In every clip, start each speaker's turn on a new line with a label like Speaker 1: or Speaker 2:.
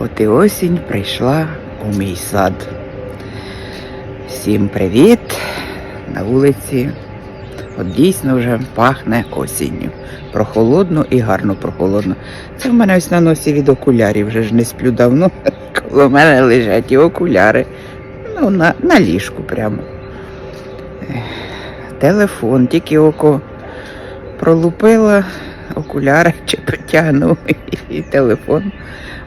Speaker 1: От і осінь прийшла у мій сад. Всім привіт! На вулиці. От дійсно вже пахне осінню. Прохолодно і гарно прохолодно. Це в мене ось на носі від окулярів, вже ж не сплю давно. Коло мене лежать і окуляри. Ну, на, на ліжку прямо. Телефон, тільки око пролупила, окуляри чи потягнув і телефон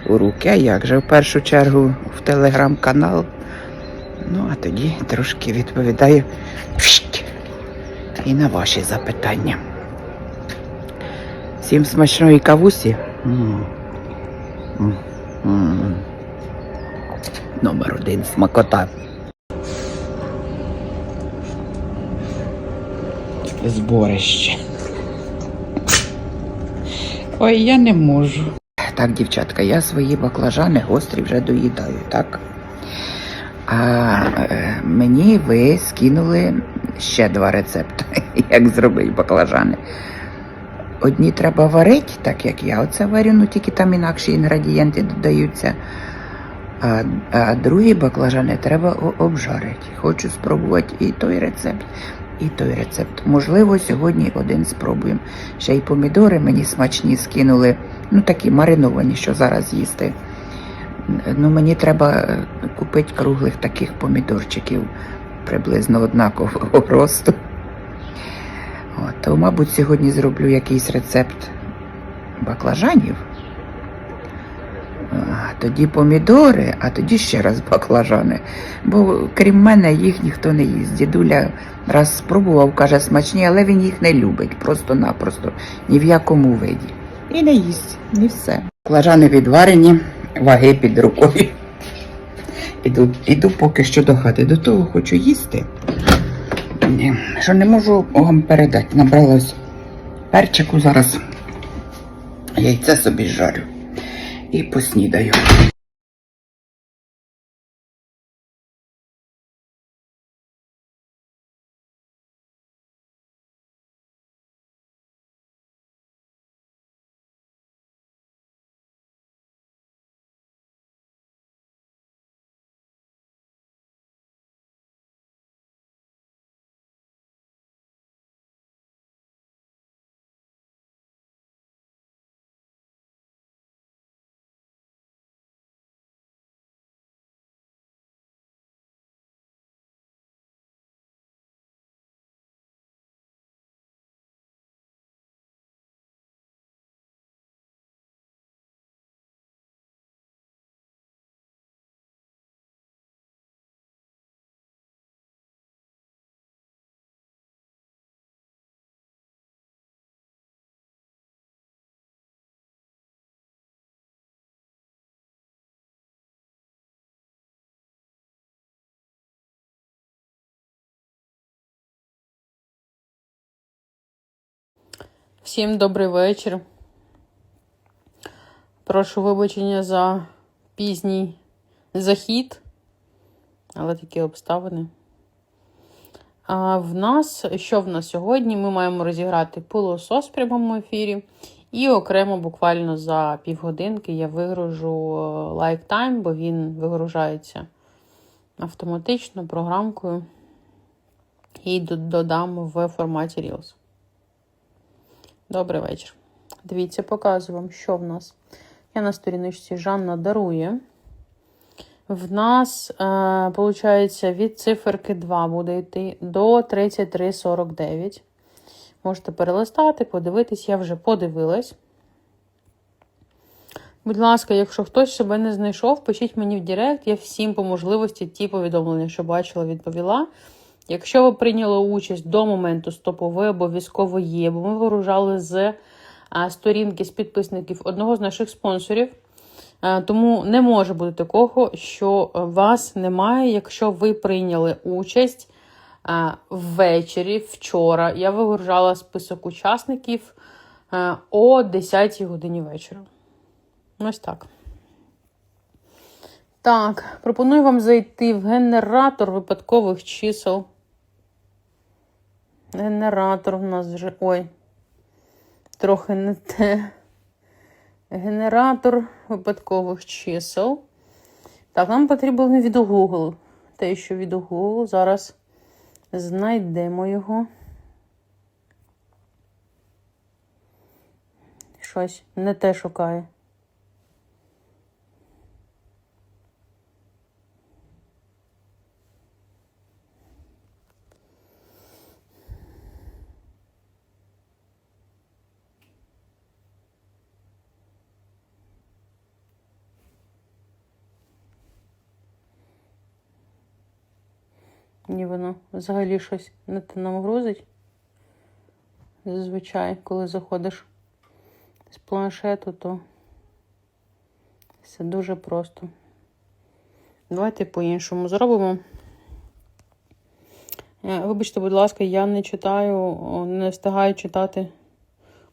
Speaker 1: у руки. А як же? В першу чергу в телеграм-канал. Ну, а тоді трошки відповідаю і на ваші запитання. Всім смачної кавусі. Номер один смакота. Зборище. Ой, я не можу. Так, дівчатка, я свої баклажани гострі вже доїдаю, так? А е, мені ви скинули ще два рецепти, як зробити баклажани. Одні треба варити, так як я оце варю, ну тільки там інакші інгредієнти додаються. А, а другі баклажани треба обжарити. Хочу спробувати і той рецепт, і той рецепт. Можливо, сьогодні один спробуємо. Ще й помідори мені смачні скинули, ну такі мариновані, що зараз їсти. Ну, мені треба е, купити круглих таких помідорчиків приблизно однакового росту. От, то, мабуть, сьогодні зроблю якийсь рецепт баклажанів. Тоді помідори, а тоді ще раз баклажани. Бо крім мене їх ніхто не їсть. Дідуля раз спробував, каже, смачні, але він їх не любить, просто-напросто, ні в якому виді. І не їсть, не все. Баклажани відварені, ваги під рукою. Іду, іду поки що до хати. До того хочу їсти. Ні, Що не можу вам передати. Набралось перчику зараз. Яйце собі жарю. І поснідаю.
Speaker 2: Всім добрий вечір. Прошу вибачення за пізній захід, але такі обставини. А в нас, що в нас сьогодні? Ми маємо розіграти пилосос в прямому ефірі. І окремо, буквально за півгодинки, я вигружу лайфтайм, бо він вигружається автоматично програмкою. І додам в форматі Reels. Добрий вечір. Дивіться, показую вам, що в нас. Я на сторіночці Жанна дарує. В нас, виходить, від циферки 2 буде йти до 33,49. Можете перелистати, подивитись, я вже подивилась. Будь ласка, якщо хтось себе не знайшов, пишіть мені в Директ. Я всім по можливості ті повідомлення, що бачила, відповіла. Якщо ви прийняли участь до моменту стопу, ви обов'язково є, бо ми вигружали з сторінки з підписників одного з наших спонсорів. Тому не може бути такого, що вас немає, якщо ви прийняли участь ввечері, вчора. Я вигружала список учасників о 10 годині вечора. Ось так. Так, пропоную вам зайти в генератор випадкових чисел. Генератор в нас вже. Ой. Трохи не те. Генератор випадкових чисел. Так, нам потрібен від Google. Те, що від Google. Зараз знайдемо його. Щось не те шукає. Ні, воно взагалі щось не те нам грузить. Зазвичай, коли заходиш з планшету, то все дуже просто. Давайте по-іншому зробимо. Е, Вибачте, будь ласка, я не читаю, не встигаю читати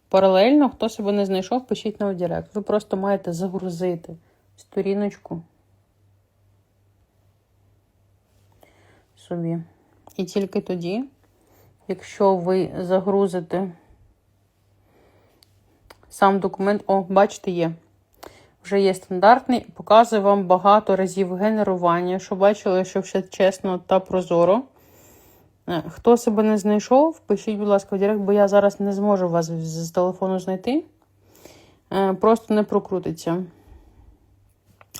Speaker 2: паралельно. Хто себе не знайшов, пишіть на Директ. Ви просто маєте загрузити сторіночку собі. І тільки тоді, якщо ви загрузите сам документ, о, бачите, є. Вже є стандартний, показує вам багато разів генерування, щоб бачили, що все чесно та прозоро. Е, Хто себе не знайшов, пишіть, будь ласка, в Директ, бо я зараз не зможу вас з з телефону знайти. Е, Просто не прокрутиться.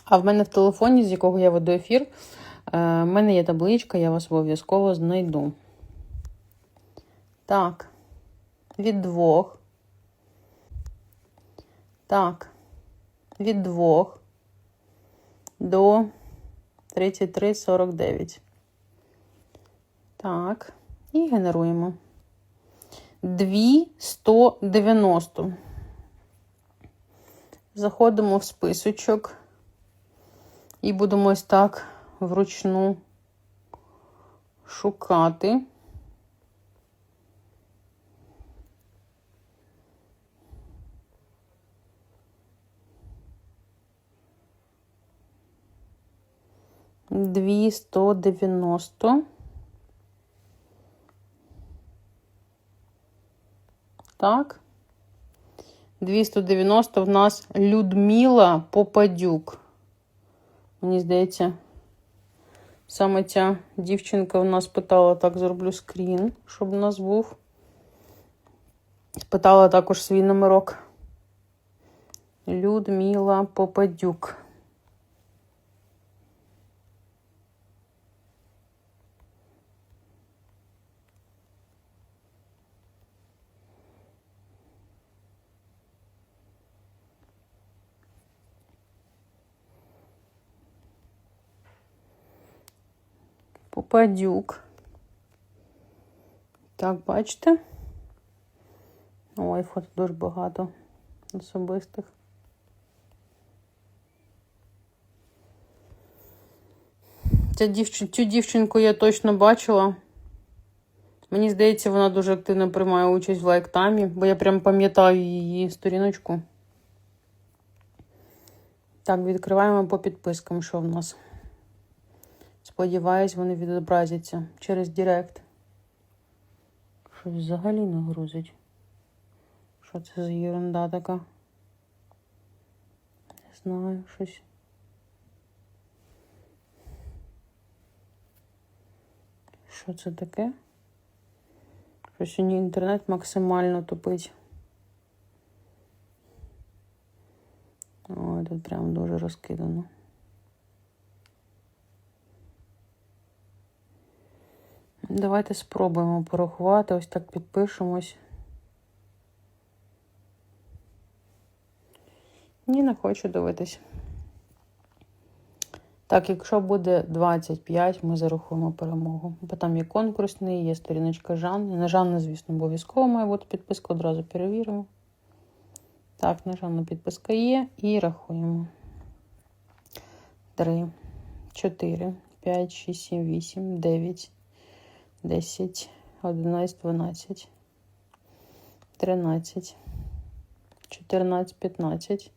Speaker 2: А в мене в телефоні, з якого я веду ефір, е, в мене є табличка, я вас обов'язково знайду. Так. Від двох. Так. Від двох до 33,49. Так. І генеруємо. 2,190. Заходимо в списочок. І будемо ось так вручну шукати. Дві сто дев'яносто. Так. 290 в нас Людмила Попадюк. Мені здається, саме ця дівчинка в нас питала, так зроблю скрін, щоб у нас був. Спитала також свій номерок. Людмила Попадюк. Попадюк. Так, бачите? Ой, фото дуже багато особистих. Ця дівчин... Цю дівчинку я точно бачила. Мені здається, вона дуже активно приймає участь в лайктаймі, бо я прям пам'ятаю її сторіночку. Так, відкриваємо по підпискам, що в нас. Сподіваюсь, вони відобразяться через Директ. Щось взагалі не грузить. Що це за ерунда така? Не знаю, щось. Що це таке? Щось сьогодні інтернет максимально тупить. Ой, тут прям дуже розкидано. Давайте спробуємо порахувати. Ось так підпишемось. Ні, не хочу дивитись. Так, якщо буде 25, ми зарахуємо перемогу. Бо там є конкурсний, є сторіночка Жанни. На Жанну, звісно, обов'язково має бути підписка, одразу перевіримо. Так, на Жанну підписка є і рахуємо. 3, 4, 5, 6, 7, 8, 9, 10, 11, 12, 13, 14, 15,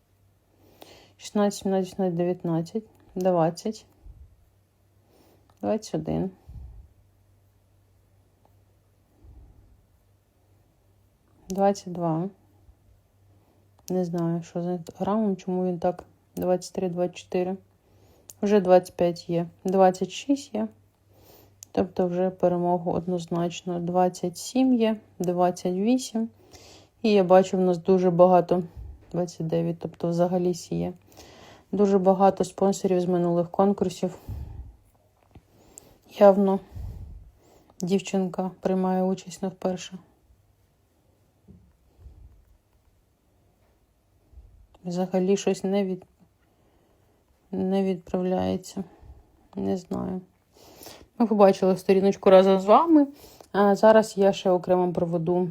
Speaker 2: 16, 17, 18, 19, 20, 21, 22, Не знаю, що за інстаграмом, чому він так 23-24. Вже 25 є. 26 є. Тобто вже перемогу однозначно. 27 є, 28. І я бачу, в нас дуже багато. 29, тобто взагалі сіє. Дуже багато спонсорів з минулих конкурсів. Явно дівчинка приймає участь не вперше. Взагалі щось не, від... не відправляється. Не знаю. Ми побачили сторіночку разом з вами. А зараз я ще окремо проведу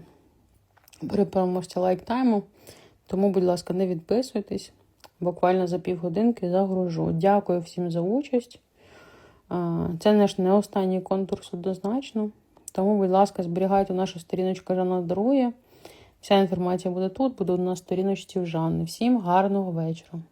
Speaker 2: при переможці лайктайму. Тому, будь ласка, не відписуйтесь. Буквально за півгодинки загружу. Дякую всім за участь. Це наш не останній конкурс однозначно. Тому, будь ласка, зберігайте нашу сторіночку Жанна дарує. Вся інформація буде тут, буде на сторіночці в Жанни. Всім гарного вечора.